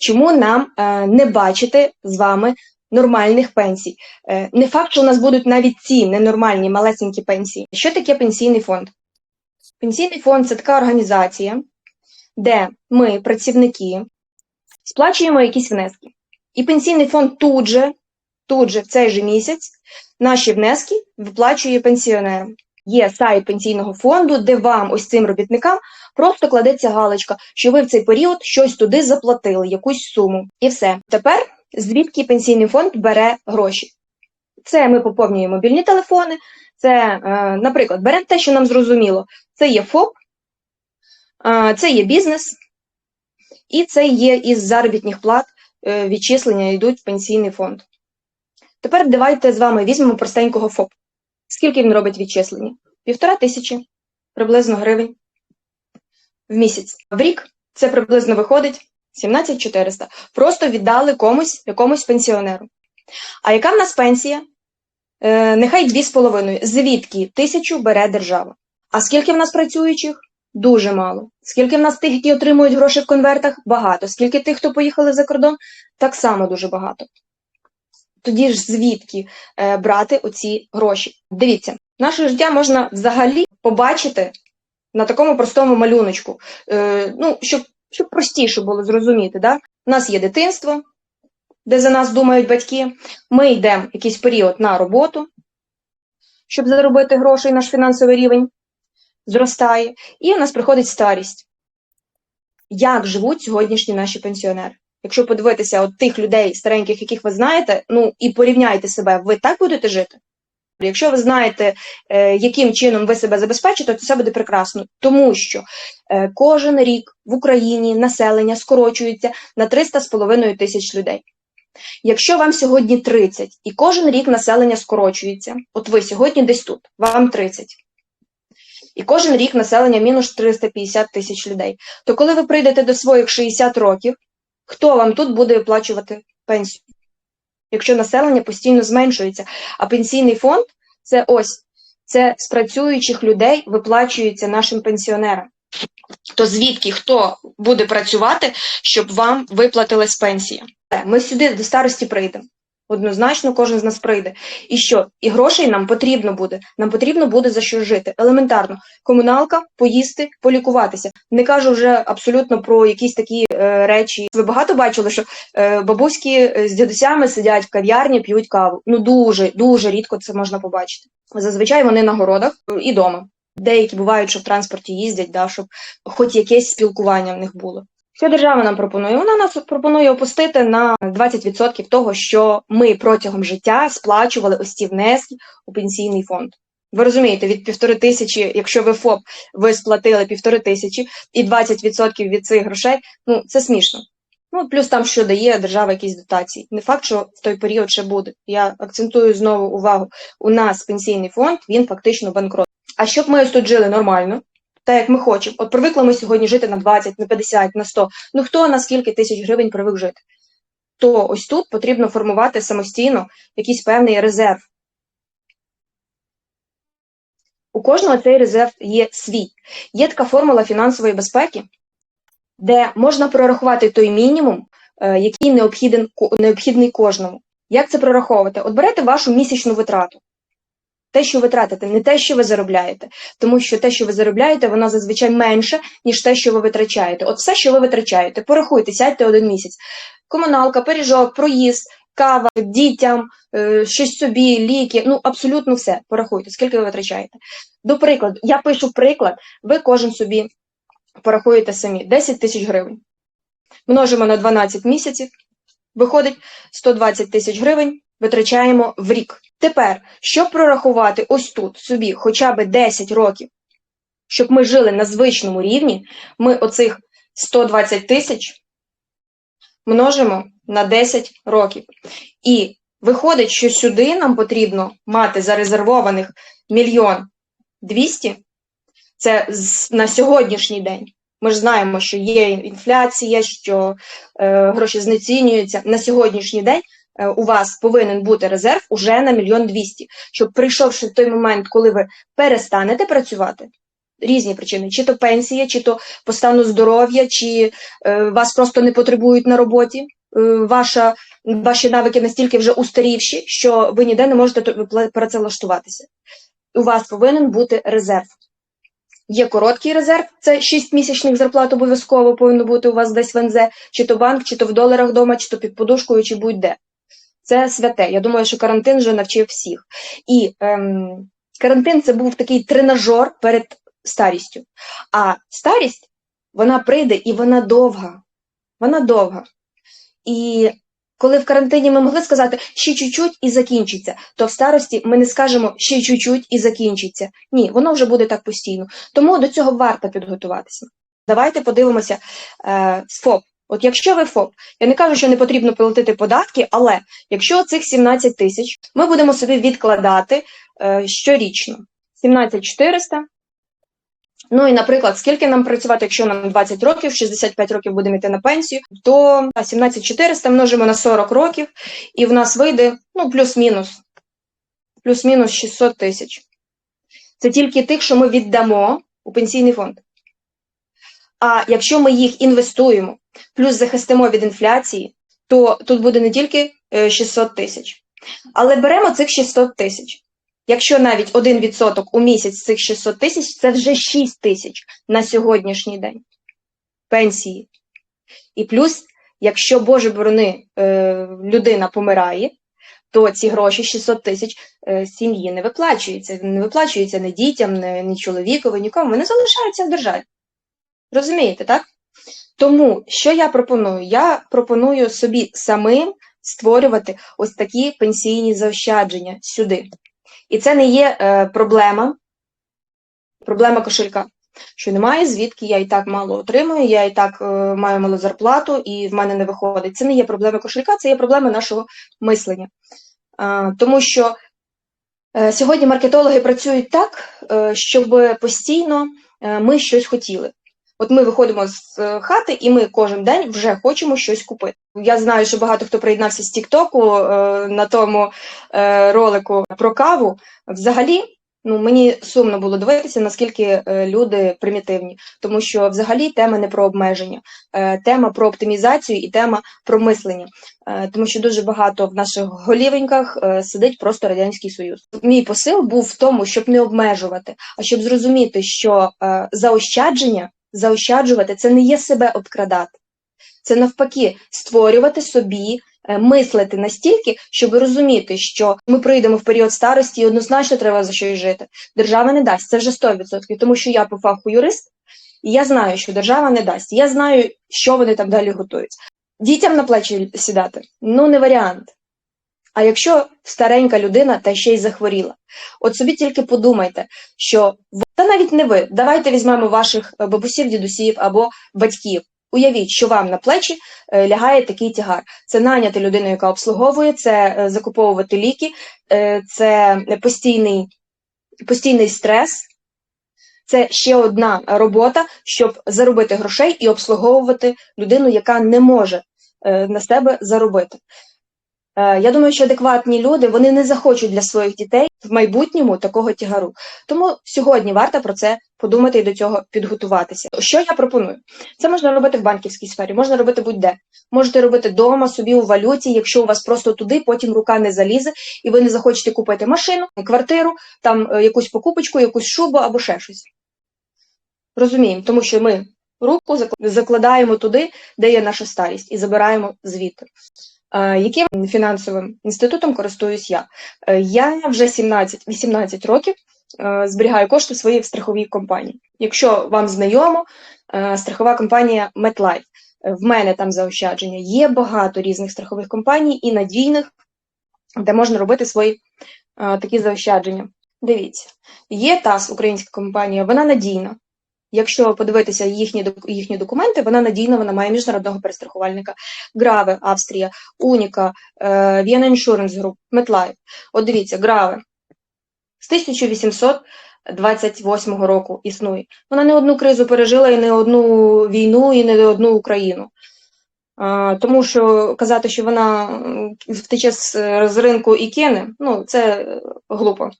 чому нам е, не бачити з вами нормальних пенсій. Е, не факт, що у нас будуть навіть ці ненормальні малесенькі пенсії. Що таке пенсійний фонд? Пенсійний фонд це така організація, де ми, працівники, сплачуємо якісь внески. І пенсійний фонд тут же, тут же в цей же місяць наші внески виплачує пенсіонерам. Є сайт пенсійного фонду, де вам, ось цим робітникам, просто кладеться галочка, що ви в цей період щось туди заплатили, якусь суму. І все. Тепер звідки пенсійний фонд бере гроші? Це ми поповнюємо мобільні телефони. Це, е, наприклад, беремо те, що нам зрозуміло. Це є ФОП, е, це є бізнес, і це є із заробітних плат е, відчислення йдуть в пенсійний фонд. Тепер давайте з вами візьмемо простенького ФОП. Скільки він робить відчислення? Півтора тисячі приблизно гривень в місяць. В рік це приблизно виходить 17 400. Просто віддали комусь, якомусь пенсіонеру. А яка в нас пенсія? Е, нехай 2,5. Звідки тисячу бере держава? А скільки в нас працюючих? Дуже мало. Скільки в нас тих, які отримують гроші в конвертах? Багато. Скільки тих, хто поїхали за кордон? Так само дуже багато. Тоді ж звідки е, брати оці гроші? Дивіться, наше життя можна взагалі побачити на такому простому малюночку. Е, ну, щоб, щоб простіше було зрозуміти. Да? У нас є дитинство, де за нас думають батьки. Ми йдемо якийсь період на роботу, щоб заробити гроші, наш фінансовий рівень зростає, і у нас приходить старість. Як живуть сьогоднішні наші пенсіонери? Якщо подивитися от тих людей стареньких, яких ви знаєте, ну і порівняйте себе, ви так будете жити? Якщо ви знаєте, е, яким чином ви себе забезпечите, то це буде прекрасно, тому що е, кожен рік в Україні населення скорочується на 300,5 тисяч людей. Якщо вам сьогодні 30 і кожен рік населення скорочується, от ви сьогодні десь тут, вам 30, і кожен рік населення мінус 350 тисяч людей, то коли ви прийдете до своїх 60 років, хто вам тут буде виплачувати пенсію? Якщо населення постійно зменшується, а пенсійний фонд це ось це з працюючих людей виплачується нашим пенсіонерам. То звідки хто буде працювати, щоб вам виплатилась пенсія? Ми сюди до старості прийдемо. Однозначно, кожен з нас прийде. І що? І грошей нам потрібно буде. Нам потрібно буде за що жити. Елементарно, комуналка, поїсти, полікуватися. Не кажу вже абсолютно про якісь такі е, речі. Ви багато бачили, що е, бабуськи з дідусями сидять в кав'ярні, п'ють каву. Ну дуже дуже рідко це можна побачити. Зазвичай вони на городах і вдома. Деякі бувають, що в транспорті їздять, да, щоб хоч якесь спілкування в них було. Що держава нам пропонує? Вона нас пропонує опустити на 20% того, що ми протягом життя сплачували ось ці внески у пенсійний фонд. Ви розумієте, від півтори тисячі, якщо ви ФОП, ви сплатили півтори тисячі і 20% від цих грошей, ну це смішно. Ну, плюс там, що дає держава якісь дотації. Не факт, що в той період ще буде. Я акцентую знову увагу. У нас пенсійний фонд, він фактично банкрот. А щоб ми ось тут жили нормально, так як ми хочемо. От привикли ми сьогодні жити на 20, на 50, на 100. Ну хто на скільки тисяч гривень привик жити? То ось тут потрібно формувати самостійно якийсь певний резерв. У кожного цей резерв є свій. Є така формула фінансової безпеки, де можна прорахувати той мінімум, е, який необхідний кожному. Як це прораховувати? От берете вашу місячну витрату те, що ви тратите, не те, що ви заробляєте, тому що те, що ви заробляєте, воно зазвичай менше, ніж те, що ви витрачаєте. От все, що ви витрачаєте, порахуйте, сядьте один місяць. Комуналка, пиріжок, проїзд, кава, дітям, е, щось собі, ліки, ну абсолютно все. Порахуйте, скільки ви витрачаєте. До прикладу, я пишу приклад, ви кожен собі порахуєте самі 10 тисяч гривень. Множимо на 12 місяців, виходить 120 тисяч гривень витрачаємо в рік. Тепер, щоб прорахувати ось тут собі хоча б 10 років, щоб ми жили на звичному рівні, ми оцих 120 тисяч множимо на 10 років. І виходить, що сюди нам потрібно мати зарезервованих мільйон 200, це на сьогоднішній день. Ми ж знаємо, що є інфляція, що е, гроші знецінюються на сьогоднішній день. Е, у вас повинен бути резерв уже на мільйон двісті, щоб прийшовши в той момент, коли ви перестанете працювати, різні причини: чи то пенсія, чи то по стану здоров'я, чи е, вас просто не потребують на роботі. е, Ваша, ваші навики настільки вже устарівші, що ви ніде не можете працевлаштуватися. У вас повинен бути резерв. Є короткий резерв, це 6 місячних зарплат обов'язково повинно бути у вас десь в НЗ, чи то банк, чи то в доларах вдома, чи то під подушкою, чи будь-де. Це святе. Я думаю, що карантин вже навчив всіх. І ем, карантин це був такий тренажер перед старістю. А старість вона прийде і вона довга. Вона довга. І коли в карантині ми могли сказати ще чуть-чуть і закінчиться, то в старості ми не скажемо ще чуть-чуть і закінчиться. Ні, воно вже буде так постійно. Тому до цього варто підготуватися. Давайте подивимося е, ФОП. От якщо ви ФОП, я не кажу, що не потрібно платити податки, але якщо цих 17 тисяч ми будемо собі відкладати е, щорічно 17 400, Ну і, наприклад, скільки нам працювати, якщо нам 20 років, 65 років будемо йти на пенсію, то 17 400 множимо на 40 років, і в нас вийде ну, плюс-мінус, плюс-мінус 600 тисяч. Це тільки тих, що ми віддамо у пенсійний фонд. А якщо ми їх інвестуємо, плюс захистимо від інфляції, то тут буде не тільки е, 600 тисяч. Але беремо цих 600 тисяч. Якщо навіть 1% у місяць цих 600 тисяч, це вже 6 тисяч на сьогоднішній день пенсії. І плюс, якщо, Боже борони, е, людина помирає, то ці гроші 600 тисяч е, сім'ї не виплачуються. Не виплачуються ні дітям, ні чоловікові, нікому. Вони залишаються в державі. Розумієте, так? Тому що я пропоную? Я пропоную собі самим створювати ось такі пенсійні заощадження сюди. І це не є е, проблема, проблема кошелька. Що немає, звідки я і так мало отримую, я і так е, маю малу зарплату, і в мене не виходить. Це не є проблема кошелька, це є проблема нашого мислення. Е, тому що е, сьогодні маркетологи працюють так, е, щоб постійно е, ми щось хотіли. От ми виходимо з е, хати, і ми кожен день вже хочемо щось купити. Я знаю, що багато хто приєднався з Тіктоку е, на тому е, ролику про каву. Взагалі, ну мені сумно було дивитися, наскільки е, люди примітивні, тому що взагалі тема не про обмеження, е, тема про оптимізацію і тема про мислення. Е, тому що дуже багато в наших голівеньках е, сидить просто радянський союз. Мій посил був в тому, щоб не обмежувати, а щоб зрозуміти, що е, заощадження, заощаджувати це не є себе обкрадати. Це навпаки створювати собі, е, мислити настільки, щоб розуміти, що ми прийдемо в період старості і однозначно треба за щось жити. Держава не дасть, це вже 100%, тому що я по фаху юрист, і я знаю, що держава не дасть. Я знаю, що вони там далі готують. Дітям на плечі сідати ну не варіант. А якщо старенька людина та ще й захворіла, от собі тільки подумайте, що та навіть не ви, давайте візьмемо ваших е, бабусів, дідусів або батьків. Уявіть, що вам на плечі е, лягає такий тягар. Це наняти людину, яка обслуговує, це е, закуповувати ліки, це постійний, постійний стрес. Це ще одна робота, щоб заробити грошей і обслуговувати людину, яка не може на себе заробити. Е, Я думаю, що адекватні люди вони не захочуть для своїх дітей в майбутньому такого тягару. Тому сьогодні варто про це подумати і до цього підготуватися. Що я пропоную? Це можна робити в банківській сфері, можна робити будь-де. Можете робити вдома собі у валюті, якщо у вас просто туди потім рука не залізе, і ви не захочете купити машину, квартиру, там е, якусь покупочку, якусь шубу або ще щось. Розуміємо, тому що ми руку зак- закладаємо туди, де є наша старість, і забираємо звідти. Яким фінансовим інститутом користуюсь я? Е, Я вже 17-18 років е, зберігаю кошти в страховій компанії. Якщо вам знайомо, е, страхова компанія MetLife. В мене там заощадження. Є багато різних страхових компаній і надійних, де можна робити свої такі заощадження. Дивіться, є ТАС, українська компанія, вона надійна. Якщо подивитися їхні, їхні документи, вона надійна, вона має міжнародного перестрахувальника. Граве, Австрія, Уніка, е, Vienna Insurance Group, MetLife. От дивіться, Граве з 1828 року існує. Вона не одну кризу пережила, і не одну війну, і не одну Україну. Тому що казати, що вона втече з, ринку і кине, ну це е, глупо.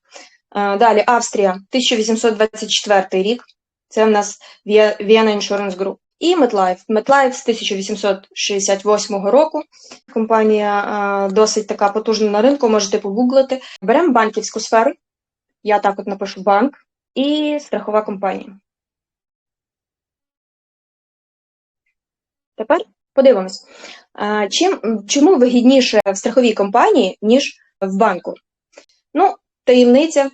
Далі Австрія, 1824 рік. Це в нас Vienna Insurance Group. І MetLife. MetLife з 1868 року. Компанія досить така потужна на ринку, можете погуглити. Беремо банківську сферу. Я так от напишу банк і страхова компанія. Тепер подивимось, чим, чому вигідніше в страховій компанії, ніж в банку? Ну, таємниця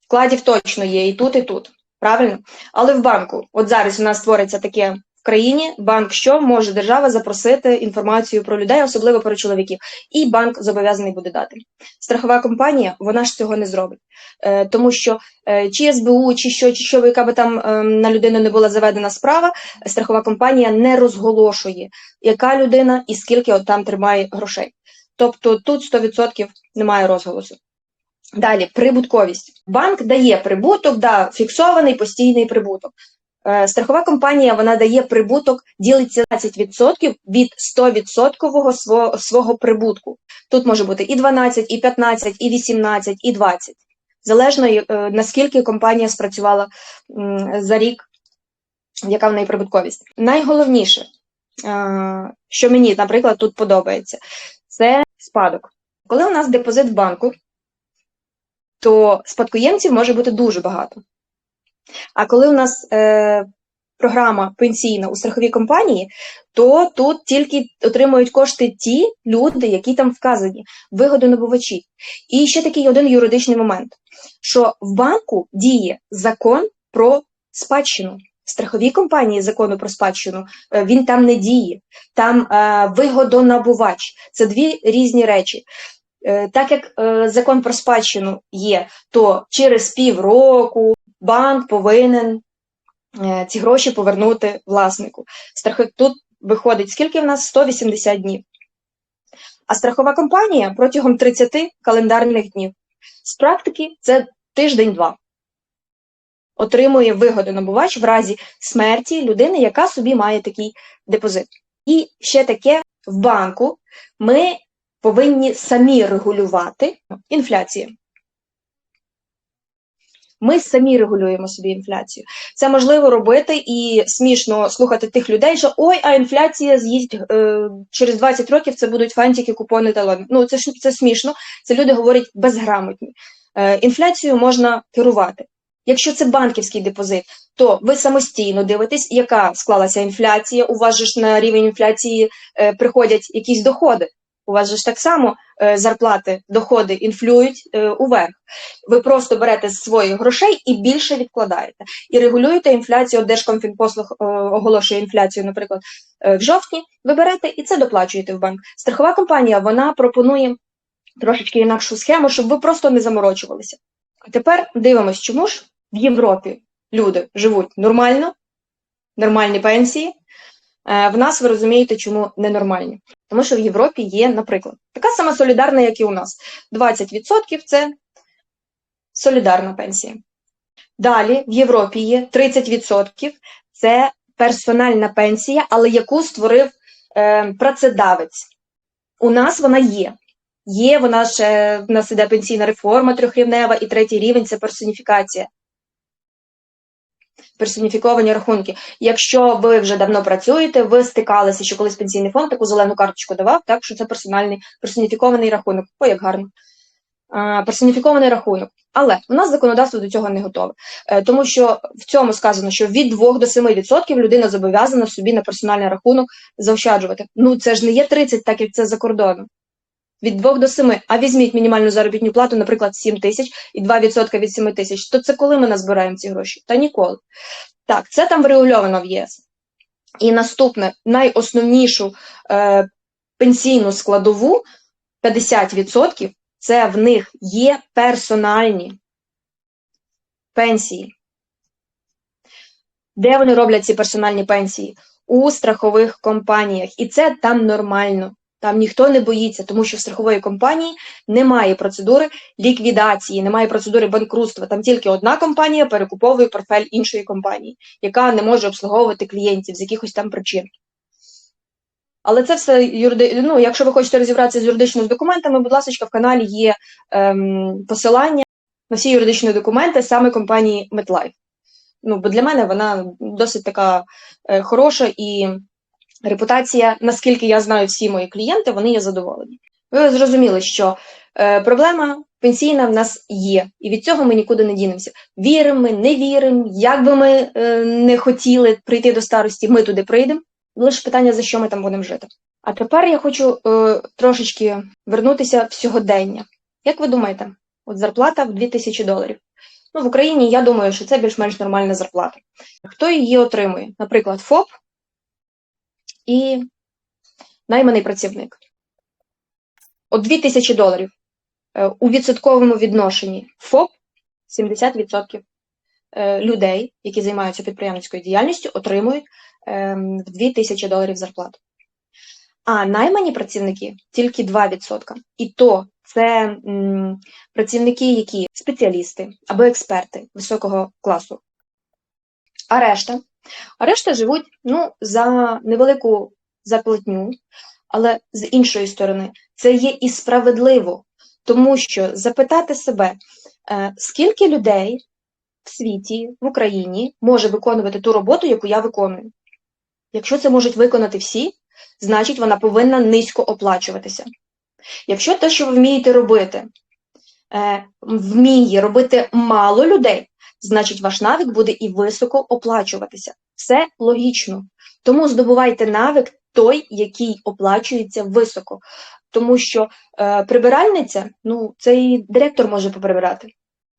вкладів точно є і тут, і тут. Правильно? Але в банку, от зараз у нас створиться таке в країні, банк що може держава запросити інформацію про людей, особливо про чоловіків, і банк зобов'язаний буде дати. Страхова компанія, вона ж цього не зробить. Е, тому що е, чи СБУ, чи що, чи що, яка би там е, на людину не була заведена справа, страхова компанія не розголошує, яка людина і скільки от там тримає грошей. Тобто тут 100% немає розголосу. Далі, прибутковість. Банк дає прибуток, да, фіксований постійний прибуток. Е, Страхова компанія вона дає прибуток, ділиться 20% від 100% свого, свого прибутку. Тут може бути і 12, і 15, і 18, і 20. Залежно е, наскільки компанія спрацювала за рік, яка в неї прибутковість. Найголовніше, е, що мені, наприклад, тут подобається, це спадок. Коли у нас депозит в банку, то спадкоємців може бути дуже багато. А коли у нас е, програма пенсійна у страховій компанії, то тут тільки отримують кошти ті люди, які там вказані, вигодонабувачі. І ще такий один юридичний момент: що в банку діє закон про спадщину. В страховій компанії закону про спадщину е, він там не діє, там е, вигодонабувач. Це дві різні речі. Е, Так як е, закон про спадщину є, то через півроку банк повинен е, ці гроші повернути власнику. Страхи... Тут виходить, скільки в нас? 180 днів. А страхова компанія протягом 30 календарних днів. З практики це тиждень-два. Отримує вигоду набувач в разі смерті людини, яка собі має такий депозит. І ще таке в банку ми повинні самі регулювати інфляцію. Ми самі регулюємо собі інфляцію. Це можливо робити і смішно слухати тих людей, що ой, а інфляція з'їсть е, через 20 років це будуть фантики, купони, талони. Ну це ж це смішно. Це люди говорять безграмотні. Е, інфляцію можна керувати. Якщо це банківський депозит, то ви самостійно дивитесь, яка склалася інфляція. У вас ж на рівень інфляції е, приходять якісь доходи. У вас же ж так само е, зарплати, доходи інфлюють е, уверх. Ви просто берете з своїх грошей і більше відкладаєте. І регулюєте інфляцію, Держкомфінпослуг е, оголошує інфляцію, наприклад, в жовтні, ви берете і це доплачуєте в банк. Страхова компанія вона пропонує трошечки інакшу схему, щоб ви просто не заморочувалися. А тепер дивимось, чому ж в Європі люди живуть нормально, нормальні пенсії. Е, В нас ви розумієте, чому ненормальні. Тому що в Європі є, наприклад, така сама солідарна, як і у нас. 20% це солідарна пенсія. Далі в Європі є 30% це персональна пенсія, але яку створив е, працедавець. У нас вона є. Є, вона ще в нас іде пенсійна реформа трьохрівнева, і третій рівень це персоніфікація. Персоніфіковані рахунки. Якщо ви вже давно працюєте, ви стикалися, що колись пенсійний фонд таку зелену карточку давав, так що це персональний персоніфікований рахунок. Ой, як гарно. Персоніфікований рахунок. Але у нас законодавство до цього не готове. Е, тому що в цьому сказано, що від 2 до 7% людина зобов'язана собі на персональний рахунок заощаджувати. Ну це ж не є 30, так як це за кордоном. Від 2 до 7. А візьміть мінімальну заробітну плату, наприклад, 7 тисяч і 2% від 7 тисяч. То це коли ми назбираємо ці гроші? Та ніколи. Так, це там врегульовано в ЄС. І наступне, найосновнішу е, пенсійну складову 50% це в них є персональні пенсії. Де вони роблять ці персональні пенсії? У страхових компаніях. І це там нормально. Там ніхто не боїться, тому що в страхової компанії немає процедури ліквідації, немає процедури банкрутства. Там тільки одна компанія перекуповує портфель іншої компанії, яка не може обслуговувати клієнтів з якихось там причин. Але це все юриди... ну, якщо ви хочете розібратися з юридичними документами, будь ласка, в каналі є ем, посилання на всі юридичні документи саме компанії MetLife. Ну, бо для мене вона досить така е, хороша і репутація, наскільки я знаю всі мої клієнти, вони є задоволені. Ви зрозуміли, що е, проблема пенсійна в нас є, і від цього ми нікуди не дінемося. Віримо ми, не віримо, як би ми е, не хотіли прийти до старості, ми туди прийдемо. Лише питання, за що ми там будемо жити. А тепер я хочу е, трошечки вернутися в сьогодення. Як ви думаєте, от зарплата в 2000 доларів? Ну, в Україні я думаю, що це більш-менш нормальна зарплата. Хто її отримує? Наприклад, ФОП і найманий працівник. От 2000 доларів е, у відсотковому відношенні ФОП 70% е, людей, які займаються підприємницькою діяльністю, отримують ем, в 2000 доларів зарплату. А наймані працівники тільки 2%. І то це м, працівники, які спеціалісти або експерти високого класу. А решта, а решта живуть ну, за невелику зарплатню, але з іншої сторони, це є і справедливо, тому що запитати себе, е, скільки людей в світі, в Україні може виконувати ту роботу, яку я виконую. Якщо це можуть виконати всі, значить вона повинна низько оплачуватися. Якщо те, що ви вмієте робити, е, вміє робити мало людей, значить ваш навик буде і високо оплачуватися. Все логічно. Тому здобувайте навик той, який оплачується високо. Тому що е, прибиральниця, ну, це і директор може поприбирати.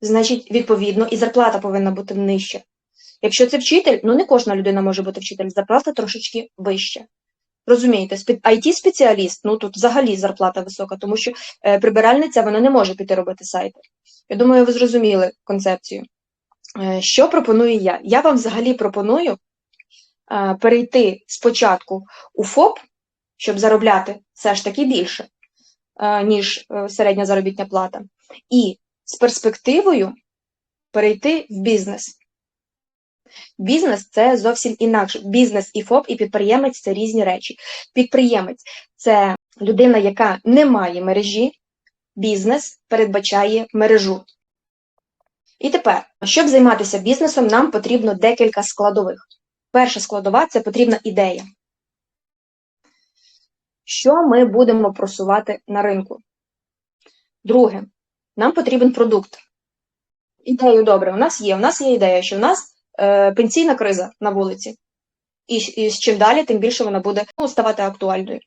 Значить, відповідно, і зарплата повинна бути нижча. Якщо це вчитель, ну не кожна людина може бути вчитель, зарплата трошечки вища. Розумієте, it спеціаліст ну тут взагалі зарплата висока, тому що е, прибиральниця вона не може піти робити сайти. Я думаю, ви зрозуміли концепцію. Е, що пропоную я? Я вам взагалі пропоную е, перейти спочатку у ФОП, щоб заробляти все ж таки більше, е, ніж середня заробітня плата, і з перспективою перейти в бізнес. Бізнес це зовсім інакше. Бізнес і ФОП, і підприємець це різні речі. Підприємець це людина, яка не має мережі, бізнес передбачає мережу. І тепер, щоб займатися бізнесом, нам потрібно декілька складових. Перша складова це потрібна ідея. Що ми будемо просувати на ринку? Друге, нам потрібен продукт. Ідею добре, у нас є. У нас є ідея, що в нас е, пенсійна криза на вулиці. І, і чим далі, тим більше вона буде ну, ставати актуальною.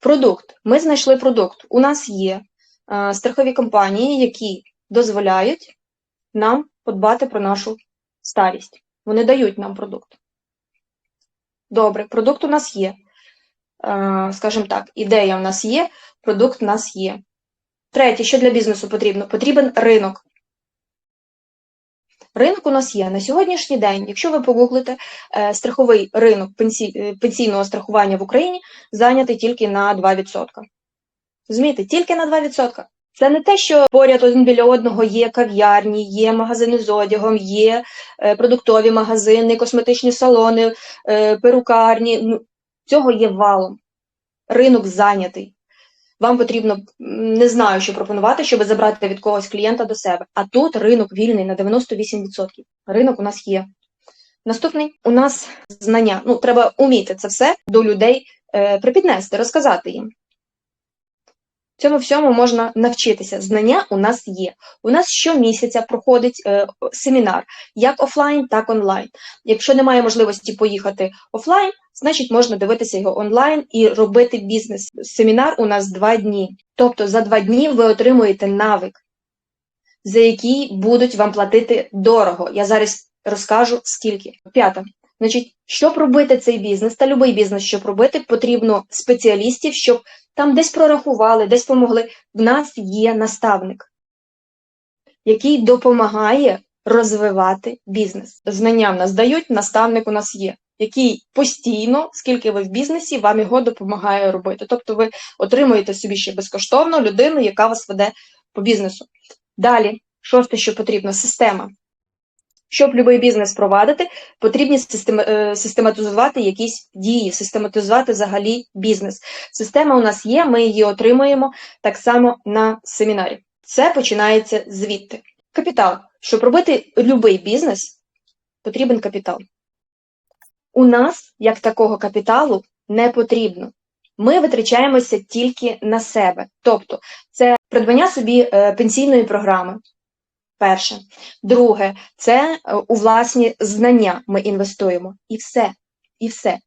Продукт. Ми знайшли продукт. У нас є е, страхові компанії, які дозволяють нам подбати про нашу старість. Вони дають нам продукт. Добре, продукт у нас є. Е, скажімо так, ідея у нас є, продукт у нас є. Третє, що для бізнесу потрібно? Потрібен ринок. Ринок у нас є на сьогоднішній день. Якщо ви погуглите, е, страховий ринок е, пенсійного страхування в Україні зайнятий тільки на 2%. Розумієте, тільки на 2%. Це не те, що поряд один біля одного є кав'ярні, є магазини з одягом, є е, продуктові магазини, косметичні салони, перукарні. Ну, цього є валом. Ринок зайнятий. Вам потрібно не знаю, що пропонувати, щоб забрати від когось клієнта до себе. А тут ринок вільний на 98%. Ринок у нас є. Наступний у нас знання. Ну, треба уміти це все до людей е, припіднести, розказати їм. Цьому всьому можна навчитися. Знання у нас є. У нас щомісяця проходить е, семінар як офлайн, так онлайн. Якщо немає можливості поїхати офлайн, значить можна дивитися його онлайн і робити бізнес. Семінар у нас два дні. Тобто за два дні ви отримуєте навик, за який будуть вам платити дорого. Я зараз розкажу скільки. П'ята. Значить, щоб робити цей бізнес, та будь-який бізнес, щоб робити, потрібно спеціалістів, щоб там десь прорахували, десь помогли. В нас є наставник, який допомагає розвивати бізнес. Знання в нас дають, наставник у нас є, який постійно, скільки ви в бізнесі, вам його допомагає робити. Тобто ви отримуєте собі ще безкоштовно людину, яка вас веде по бізнесу. Далі, шосте, що потрібно, система. Щоб будь-який бізнес провадити, потрібно е, систематизувати якісь дії, систематизувати взагалі бізнес. Система у нас є, ми її отримуємо так само на семінарі. Це починається звідти. Капітал. Щоб робити будь-який бізнес, потрібен капітал. У нас, як такого капіталу, не потрібно. Ми витрачаємося тільки на себе. Тобто, це придбання собі е, пенсійної програми. Перше. Друге, це е, у власні знання ми інвестуємо. І все. І все.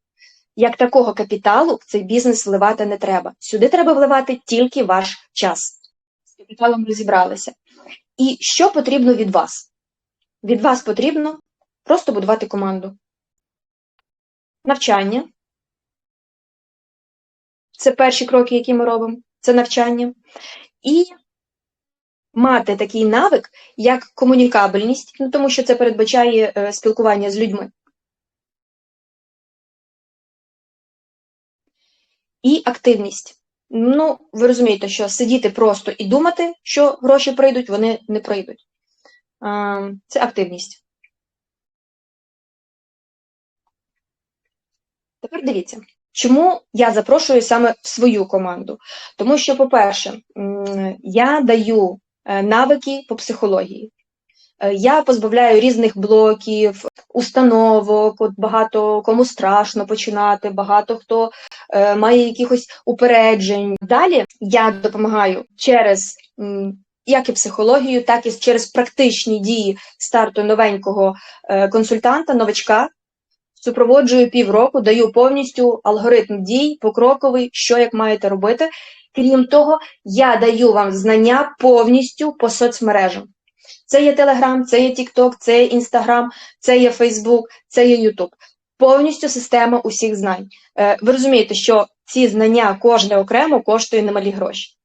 Як такого капіталу в цей бізнес вливати не треба. Сюди треба вливати тільки ваш час. З капіталом розібралися. І що потрібно від вас? Від вас потрібно просто будувати команду. Навчання. Це перші кроки, які ми робимо. Це навчання. І мати такий навик, як комунікабельність, ну, тому що це передбачає е, спілкування з людьми. І активність. Ну, ви розумієте, що сидіти просто і думати, що гроші прийдуть, вони не прийдуть. А, Це активність. Тепер дивіться, чому я запрошую саме в свою команду? Тому що, по-перше, я даю е, навики по психології. Е, Я позбавляю різних блоків, установок, от багато кому страшно починати, багато хто е, має якихось упереджень. Далі я допомагаю через як і психологію, так і через практичні дії старту новенького е, консультанта, новачка. Супроводжую півроку, даю повністю алгоритм дій, покроковий, що як маєте робити. Крім того, я даю вам знання повністю по соцмережам. Це є Telegram, це є Тікток, це є Інстаграм, це є Facebook, це є YouTube. Повністю система усіх знань. Е, Ви розумієте, що ці знання кожне окремо коштує немалі гроші.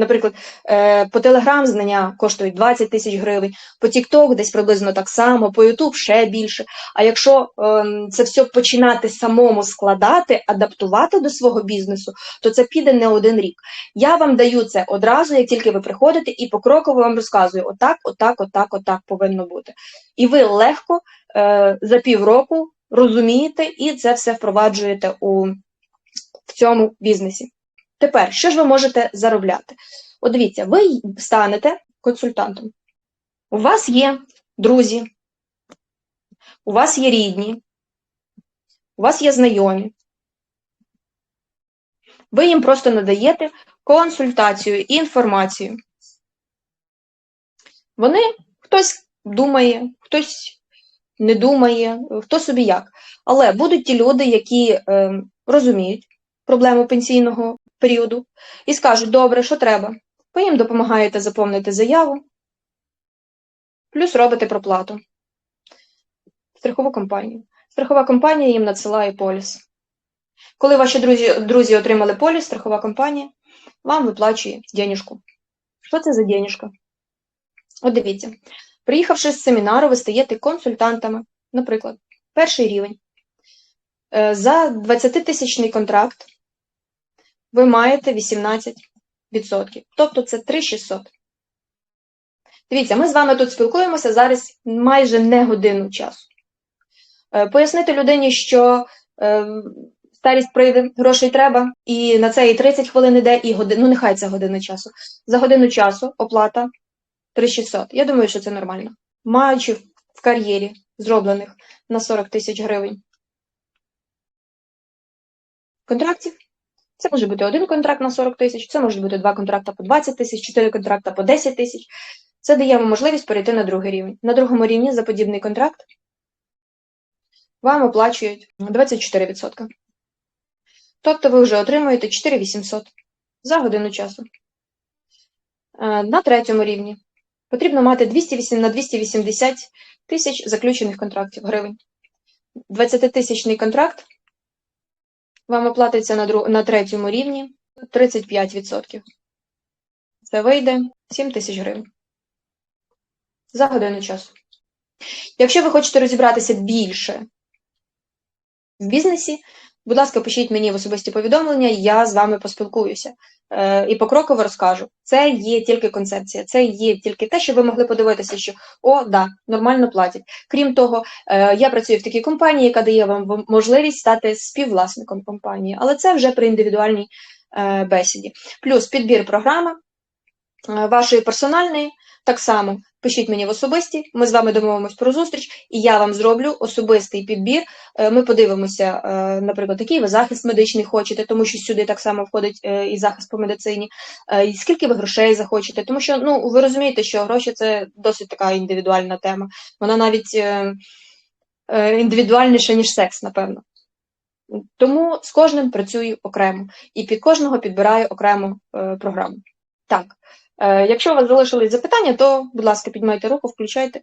Наприклад, е, по Telegram знання коштують 20 тисяч гривень, по TikTok десь приблизно так само, по YouTube ще більше. А якщо ем, це все починати самому складати, адаптувати до свого бізнесу, то це піде не один рік. Я вам даю це одразу, як тільки ви приходите, і покроково вам розказую: отак, отак, отак, отак повинно бути. І ви легко е, за півроку розумієте і це все впроваджуєте у в цьому бізнесі. Тепер, що ж ви можете заробляти? От дивіться, ви станете консультантом. У вас є друзі, у вас є рідні, у вас є знайомі. Ви їм просто надаєте консультацію, і інформацію. Вони хтось думає, хтось не думає, хто собі як. Але будуть ті люди, які е, розуміють проблему пенсійного періоду і скажуть, добре, що треба. Ви їм допомагаєте заповнити заяву, плюс робите проплату. Страхову компанію. Страхова компанія їм надсилає поліс. Коли ваші друзі, друзі отримали поліс, страхова компанія вам виплачує денежку. Що це за денежка? От дивіться, приїхавши з семінару, ви стаєте консультантами, наприклад, перший рівень. Е, За 20-тисячний контракт ви маєте 18%. Тобто це 3600. Дивіться, ми з вами тут спілкуємося зараз майже не годину часу. Е, Пояснити людині, що е, старість прийде, грошей треба, і на це і 30 хвилин іде, і годину, ну нехай це година часу. За годину часу оплата 3600. Я думаю, що це нормально. Маючи в кар'єрі зроблених на 40 тисяч гривень контрактів, це може бути один контракт на 40 тисяч, це може бути два контракти по 20 тисяч, чотири контракти по 10 тисяч. Це дає вам можливість перейти на другий рівень. На другому рівні за подібний контракт вам оплачують 24%. Тобто ви вже отримуєте 4800 за годину часу. Е, На третьому рівні потрібно мати 208 на 280 тисяч заключених контрактів гривень. 20-тисячний контракт вам оплатиться на, друг... на третьому рівні 35%. Це вийде 7 тисяч гривень за годину часу. Якщо ви хочете розібратися більше в бізнесі, будь ласка, пишіть мені в особисті повідомлення, я з вами поспілкуюся е, і покроково розкажу. Це є тільки концепція, це є тільки те, що ви могли подивитися, що о, да, нормально платять. Крім того, е, я працюю в такій компанії, яка дає вам можливість стати співвласником компанії, але це вже при індивідуальній е, бесіді. Плюс підбір програми е, вашої персональної так само пишіть мені в особисті, ми з вами домовимось про зустріч, і я вам зроблю особистий підбір. Е, Ми подивимося, е, наприклад, який ви захист медичний хочете, тому що сюди так само входить е, і захист по медицині, і скільки ви грошей захочете, тому що ну ви розумієте, що гроші це досить така індивідуальна тема. Вона навіть індивідуальніша, ніж секс, напевно. Тому з кожним працюю окремо і під кожного підбираю окрему програму. Так, якщо у вас залишились запитання, то, будь ласка, піднімайте руку, включайте.